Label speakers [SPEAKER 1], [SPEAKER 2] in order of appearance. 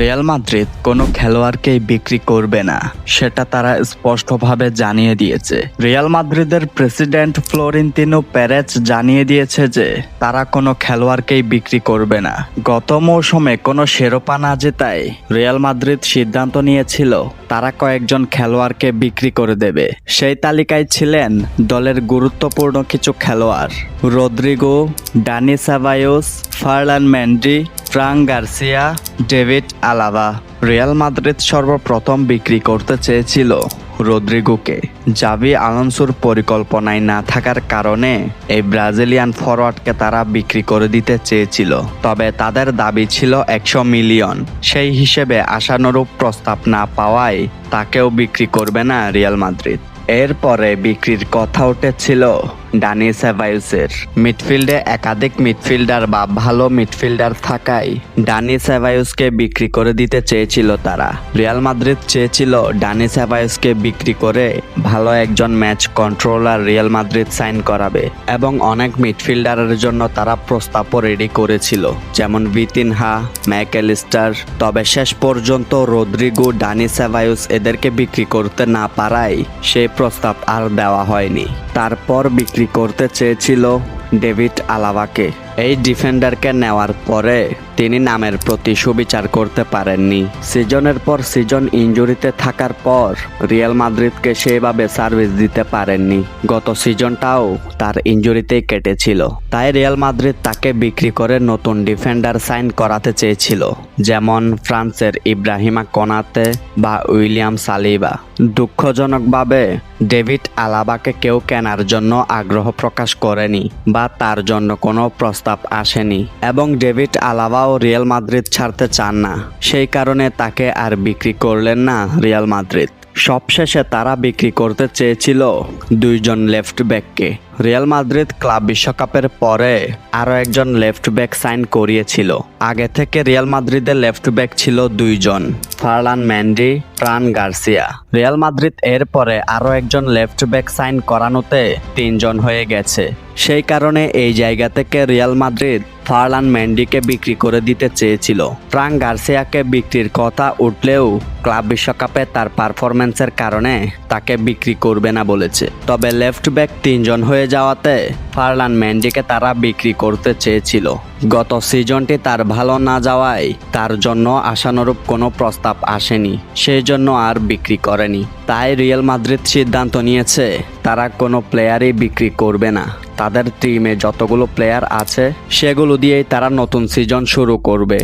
[SPEAKER 1] Real Madrid কোনো খেলোয়াড়কেই বিক্রি করবে না, সেটা তারা স্পষ্টভাবে জানিয়ে দিয়েছে। রিয়াল মাদ্রিদের প্রেসিডেন্ট ফ্লোরিন্তিনো প্যারেজ জানিয়ে দিয়েছে যে, তারা কোনো খেলোয়াড়কেই বিক্রি করবে না। গত মৌসুমে কোনো শিরোপা না জেতায় রিয়াল মাদ্রিদ সিদ্ধান্ত নিয়েছিল, তারা কয়েকজন খেলোয়াড়কে বিক্রি করে দেবে। সেই তালিকায় ছিলেন দলের গুরুত্বপূর্ণ কিছু খেলোয়াড়। Rodrigo, Dani সাভায়োস, Ferland Mendy Fran Garcia, David Alaba. Real Madrid সর্বপ্রথম বিক্রি করতে চেয়েছিল রদ্রিগোকে। জাবি আলনসোর পরিকল্পনায় না থাকার কারণে এই ব্রাজিলিয়ান ফরওয়ার্ডকে তারা বিক্রি করে দিতে চেয়েছিল। তবে তাদের দাবি ছিল একশো মিলিয়ন। সেই হিসেবে আশানুরূপ প্রস্তাব না পাওয়ায় তাকেও বিক্রি করবে না রিয়াল মাদ্রিদ। এরপরে বিক্রির কথা উঠেছিল ডানি সেভাইউসের মিডফিল্ডে একাধিক মিডফিল্ডার বা ভালো মিডফিল্ডার থাকায় ডানি সেভাইউসকে বিক্রি করে দিতে চেয়েছিল তারা। রিয়াল মাদ্রিদ চেয়েছিল ডানি সেভাইউসকে বিক্রি করে ভালো একজন match controller Real Madrid sign করাবে এবং অনেক মিডফিল্ডারের জন্য তারা প্রস্তাবও রেডি করেছিল। যেমন ভিতিনহা ম্যাকেলিস্টার তবে শেষ পর্যন্ত রদ্রিগো ডানি সেভাইউস এদেরকে বিক্রি করতে না পারায় সেই প্রস্তাব আর দেওয়া হয়নি। তারপর বিক্রি করতে চেয়েছিল ডেভিড আলাভাকে এই ডিফেন্ডারকে নেওয়ার পরে তিনি নামের প্রতি সুবিচার করতে পারেননি। সিজনের পর সিজন ইনজুরিতে থাকার পর রিয়াল মাদ্রিদকে সেভাবে সার্ভিস দিতে পারেননি। গত সিজনটাও তার ইনজুরিতেই কেটেছিল। তাই রিয়াল মাদ্রিদ তাকে বিক্রি করে নতুন ডিফেন্ডার সাইন করাতে চেয়েছিল, যেমন ফ্রান্সের ইব্রাহিমা কোনাতে বা উইলিয়াম সালিবা। দুঃখজনকভাবে ডেভিড আলাবাকে কেউ কেনার জন্য আগ্রহ প্রকাশ করেনি বা তার জন্য কোনো প্রস্তাব আসেনি এবং ডেভিড আলাবাও রিয়াল মাদ্রিদ ছাড়তে চান না। সেই কারণে তাকে আর বিক্রি করলেন না রিয়াল মাদ্রিদ। সবশেষে তারা বিক্রি করতে চেয়েছিল দুইজন লেফট ব্যাককে। রিয়াল মাদ্রিদ ক্লাব বিশ্বকাপের পরে আরও একজন লেফট ব্যাক সাইন করিয়েছিল। আগে থেকে রিয়াল মাদ্রিদের লেফট ব্যাক ছিল দুইজন, Ferland Mendy Fran Garcia. Real Madrid এর পরে আরও একজন লেফট ব্যাক সাইন করানোতে তিনজন হয়ে গেছে। সেই কারণে এই জায়গা থেকে রিয়াল মাদ্রিদ ফারলান ম্যান্ডিকে বিক্রি করে দিতে চেয়েছিল। ফ্রাঙ্ক গার্সিয়াকে বিক্রির কথা উঠলেও ক্লাব বিশ্বকাপে তার পারফরমেন্সের কারণে তাকে বিক্রি করবে না বলেছে। তবে লেফট ব্যাক তিনজন হয়ে যাওয়াতে ফারলান ম্যান্ডিকে তারা বিক্রি করতে চেয়েছিল। গত সিজনটি তার ভালো না যাওয়ায় তার জন্য আশানুরূপ কোনো প্রস্তাব আসেনি সেই জন্য আর বিক্রি করেনি। তাই রিয়াল মাদ্রিদ সিদ্ধান্ত নিয়েছে, তারা কোনো প্লেয়ারই বিক্রি করবে না। তাদের টিমে যতগুলো প্লেয়ার আছে সেগুলো দিয়েই তারা নতুন সিজন শুরু করবে।